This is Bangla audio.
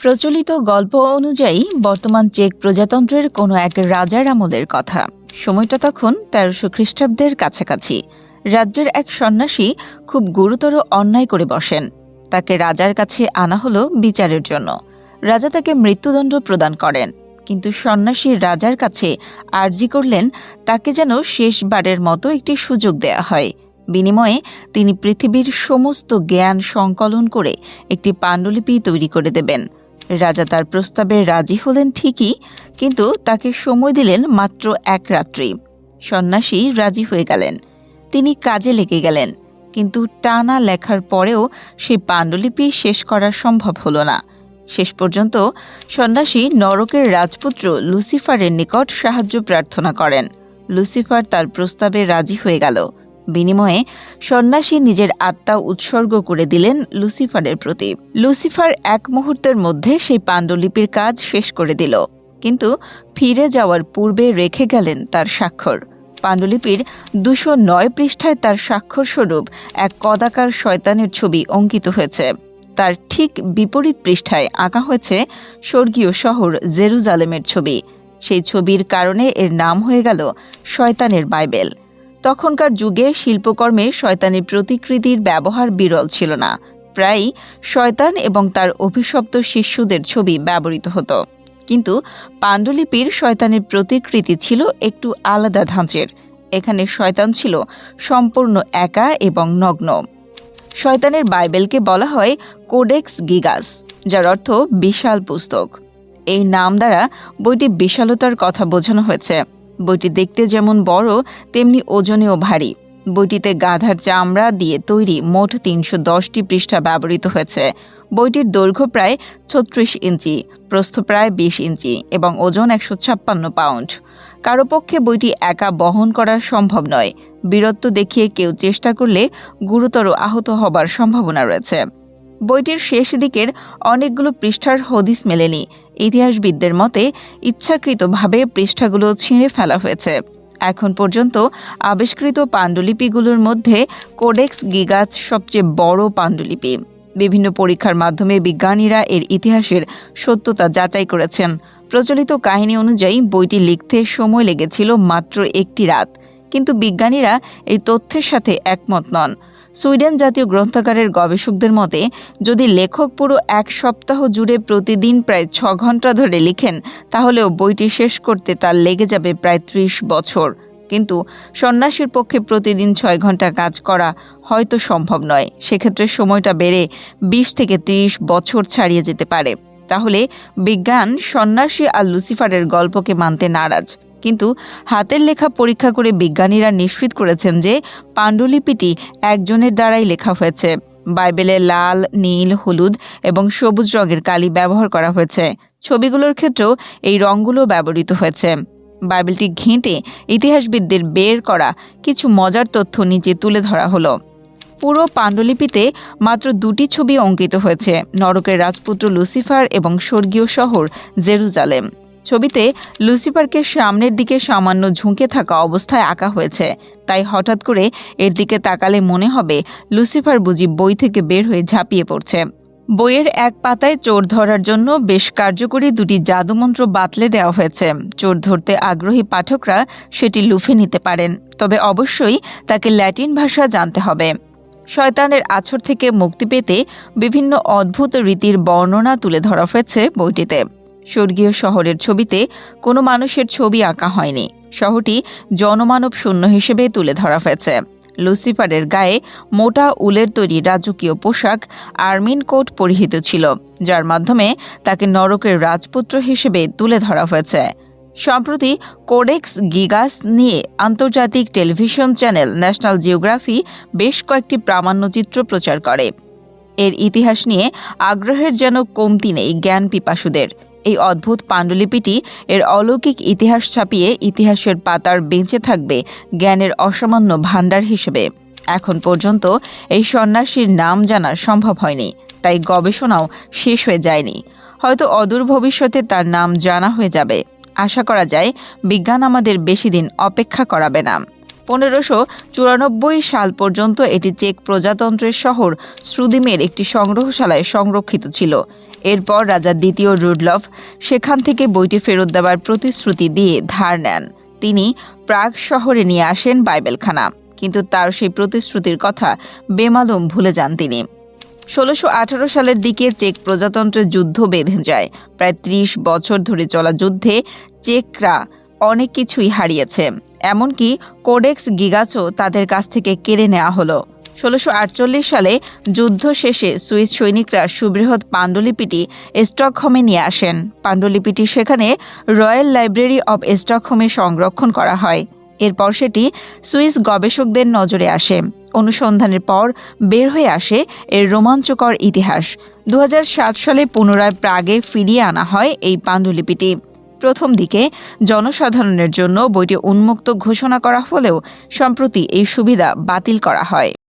প্রচলিত গল্প অনুযায়ী বর্তমান চেক প্রজাতন্ত্রের কোনো এক রাজার আমলের কথা। সময়টা তখন তেরোশো খ্রিস্টাব্দের কাছাকাছি। রাজ্যের এক সন্ন্যাসী খুব গুরুতর অন্যায় করে বসেন। তাকে রাজার কাছে আনা হলো বিচারের জন্য। রাজা তাকে মৃত্যুদণ্ড প্রদান করেন, কিন্তু সন্ন্যাসী রাজার কাছে আর্জি করলেন, তাকে যেন শেষবারের মতো একটি সুযোগ দেয়া হয়। বিনিময়ে তিনি পৃথিবীর সমস্ত জ্ঞান সংকলন করে একটি পাণ্ডুলিপি তৈরি করে দেবেন। রাজা তার প্রস্তাবে রাজি হলেন ঠিকই, কিন্তু তাকে সময় দিলেন মাত্র এক রাত্রি। সন্ন্যাসী রাজি হয়ে গেলেন। তিনি কাজে লেগে গেলেন, কিন্তু টানা লেখার পরেও সেই পাণ্ডুলিপি শেষ করা সম্ভব হলো না। শেষ পর্যন্ত সন্ন্যাসী নরকের রাজপুত্র লুসিফারের নিকট সাহায্য প্রার্থনা করেন। লুসিফার তার প্রস্তাবে রাজি হয়ে গেল। বিনিময়ে সন্ন্যাসী নিজের আত্মা উৎসর্গ করে দিলেন লুসিফারের প্রতি। লুসিফার এক মুহূর্তের মধ্যে সেই পাণ্ডুলিপির কাজ শেষ করে দিল। কিন্তু ফিরে যাওয়ার পূর্বে রেখে গেলেন তার স্বাক্ষর। পাণ্ডুলিপির দুশো নয় পৃষ্ঠায় তার স্বাক্ষরস্বরূপ এক কদাকার শয়তানের ছবি অঙ্কিত হয়েছে। তার ঠিক বিপরীত পৃষ্ঠায় আঁকা হয়েছে স্বর্গীয় শহর জেরুজালেমের ছবি। সেই ছবির কারণে এর নাম হয়ে গেল শয়তানের বাইবেল। তখনকার যুগে শিল্পকর্মে শয়তানের প্রতিকৃতির ব্যবহার বিরল ছিল না। প্রায়ই শয়তান এবং তার অভিশপ্ত শিষ্যদের ছবি ব্যবহৃত হতো। কিন্তু পাণ্ডুলিপির শয়তানের প্রতিকৃতি ছিল একটু আলাদা ধাঁচের। এখানে শয়তান ছিল সম্পূর্ণ একা এবং নগ্ন। শয়তানের বাইবেলকে বলা হয় কোডেক্স গিগাস, যার অর্থ বিশাল পুস্তক। এই নাম দ্বারা বইটি বিশালতার কথা বোঝানো হয়েছে। বইটি দেখতে যেমন বড়, তেমনি ওজনেও ভারী। বইটিতে গাধার চামড়া দিয়ে তৈরি মোট তিনশো দশটি পৃষ্ঠা ব্যবহৃত হয়েছে। বইটির দৈর্ঘ্য প্রায় ছত্রিশ ইঞ্চি, প্রস্থ প্রায় বিশ ইঞ্চি এবং ওজন একশো ছাপ্পান্ন পাউন্ড। কারও পক্ষে বইটি একা বহন করা সম্ভব নয়। বীরত্ব দেখিয়ে কেউ চেষ্টা করলে গুরুতর আহত হবার সম্ভাবনা রয়েছে। বইটির শেষ দিকের অনেকগুলো পৃষ্ঠার হদিস মেলেনি। ইতিহাসবিদদের মতে, ইচ্ছাকৃতভাবে পৃষ্ঠাগুলো ছিঁড়ে ফেলা হয়েছে। এখন পর্যন্ত আবিষ্কৃত পাণ্ডুলিপিগুলোর মধ্যে কোডেক্স গিগাস সবচেয়ে বড় পাণ্ডুলিপি। বিভিন্ন পরীক্ষার মাধ্যমে বিজ্ঞানীরা এর ইতিহাসের সত্যতা যাচাই করেছেন। প্রচলিত কাহিনী অনুযায়ী, বইটি লিখতে সময় লেগেছিল মাত্র একটি রাত। কিন্তু বিজ্ঞানীরা এই তথ্যের সাথে একমত নন। সুইডেন জাতীয় গ্রন্থাগারের গবেষকদের মতে, যদি লেখক পুরো এক সপ্তাহ জুড়ে প্রতিদিন প্রায় ছ ঘণ্টা ধরে লিখেন, তাহলেও বইটি শেষ করতে তার লেগে যাবে প্রায় ত্রিশ বছর। কিন্তু সন্ন্যাসীর পক্ষে প্রতিদিন ছয় ঘণ্টা কাজ করা হয়তো সম্ভব নয়। সেক্ষেত্রে সময়টা বেড়ে বিশ থেকে ত্রিশ বছর ছাড়িয়ে যেতে পারে। তাহলে বিজ্ঞান সন্ন্যাসী আর লুসিফারের গল্পকে মানতে নারাজ। কিন্তু হাতের লেখা পরীক্ষা করে বিজ্ঞানীরা নিশ্চিত করেছেন যে পাণ্ডুলিপিটি একজনের দ্বারাই লেখা হয়েছে। বাইবেলে লাল, নীল, হলুদ এবং সবুজ রঙের কালি ব্যবহার করা হয়েছে। ছবিগুলোর ক্ষেত্রেও এই রঙগুলো ব্যবহৃত হয়েছে। বাইবেলটি ঘেঁটে ইতিহাসবিদদের বের করা কিছু মজার তথ্য নিচে তুলে ধরা হলো। পুরো পাণ্ডুলিপিতে মাত্র দুটি ছবি অঙ্কিত হয়েছে, নরকের রাজপুত্র লুসিফার এবং স্বর্গীয় শহর জেরুজালেম। ছবিতে লুসিফারকে সামনের দিকে সামান্য ঝুঁকে থাকা অবস্থায় আঁকা হয়েছে। তাই হঠাৎ করে এর দিকে তাকালে মনে হবে লুসিফার বুঝি বই থেকে বের হয়ে ঝাঁপিয়ে পড়ছে। বইয়ের এক পাতায় চোর ধরার জন্য বেশ কার্যকরী দুটি জাদুমন্ত্র বাতলে দেওয়া হয়েছে। চোর ধরতে আগ্রহী পাঠকরা সেটি লুফে নিতে পারেন, তবে অবশ্যই তাকে ল্যাটিন ভাষা জানতে হবে। শয়তানের আছর থেকে মুক্তি পেতে বিভিন্ন অদ্ভুত রীতির বর্ণনা তুলে ধরা হয়েছে বইটিতে। স্বর্গীয় শহরের ছবিতে কোনো মানুষের ছবি আঁকা হয়নি। শহরটি জনমানব শূন্য হিসেবে তুলে ধরা হয়েছে। লুসিফারের গায়ে মোটা উলের তৈরি রাজকীয় পোশাক আর্মিন কোট পরিহিত ছিল, যার মাধ্যমে তাকে নরকের রাজপুত্র হিসেবে তুলে ধরা হয়েছে। সম্প্রতি কোডেক্স গিগাস নিয়ে আন্তর্জাতিক টেলিভিশন চ্যানেল ন্যাশনাল জিওগ্রাফি বেশ কয়েকটি প্রামাণ্যচিত্র প্রচার করে। এর ইতিহাস নিয়ে আগ্রহের যেন কমতি নেই জ্ঞান পিপাসুদের। এই অদ্ভুত পাণ্ডুলিপিটি এর অলৌকিক ইতিহাস ছাপিয়ে ইতিহাসের পাতার বেঁচে থাকবে জ্ঞানের অসামান্য ভাণ্ডার হিসেবে। এখন পর্যন্ত এই সন্ন্যাসীর নাম জানা সম্ভব হয়নি, তাই গবেষণাও শেষ হয়ে যায়নি। হয়তো অদূর ভবিষ্যতে তার নাম জানা হয়ে যাবে। আশা করা যায় বিজ্ঞান আমাদের বেশি দিন অপেক্ষা করাবে না। পনেরোশো চুরানব্বই সাল পর্যন্ত এটি চেক প্রজাতন্ত্রের শহর শ্রুদিমের একটি সংগ্রহশালায় সংরক্ষিত ছিল। এরপর রাজা দ্বিতীয় রুডলফ সেখান থেকে বইটি ফেরত দেওয়ার প্রতিশ্রুতি দিয়ে ধার নেন। তিনি প্রাগ শহরে নিয়ে আসেন বাইবেলখানা, কিন্তু তার সেই প্রতিশ্রুতির কথা বেমালুম ভুলে যান তিনি। ষোলোশো আঠারো সালের দিকে চেক প্রজাতন্ত্রের যুদ্ধ বেঁধে যায়। প্রায় ত্রিশ বছর ধরে চলা যুদ্ধে চেকরা অনেক কিছুই হারিয়েছে। এমনকি কোডেক্স গিগাচও তাদের কাছ থেকে কেড়ে নেওয়া হলো। ষোলোশো সালে যুদ্ধ শেষে সুইস সৈনিকরা সুবৃহৎ পাণ্ডুলিপিটি স্টকহোমে নিয়ে আসেন। পাণ্ডুলিপিটি সেখানে রয়্যাল লাইব্রেরি অব স্টকহোমে সংরক্ষণ করা হয়। এরপর সেটি সুইস গবেষকদের নজরে আসে। অনুসন্ধানের পর বের হয়ে আসে এর রোমাঞ্চকর ইতিহাস। দু হাজার সাত সালে পুনরায় প্রাগে ফিরিয়ে আনা হয় এই পাণ্ডুলিপিটি। প্রথম দিকে জনসাধারণের জন্য বইটি উন্মুক্ত ঘোষণা করা হলেও সম্প্রতি এই সুবিধা বাতিল করা হয়।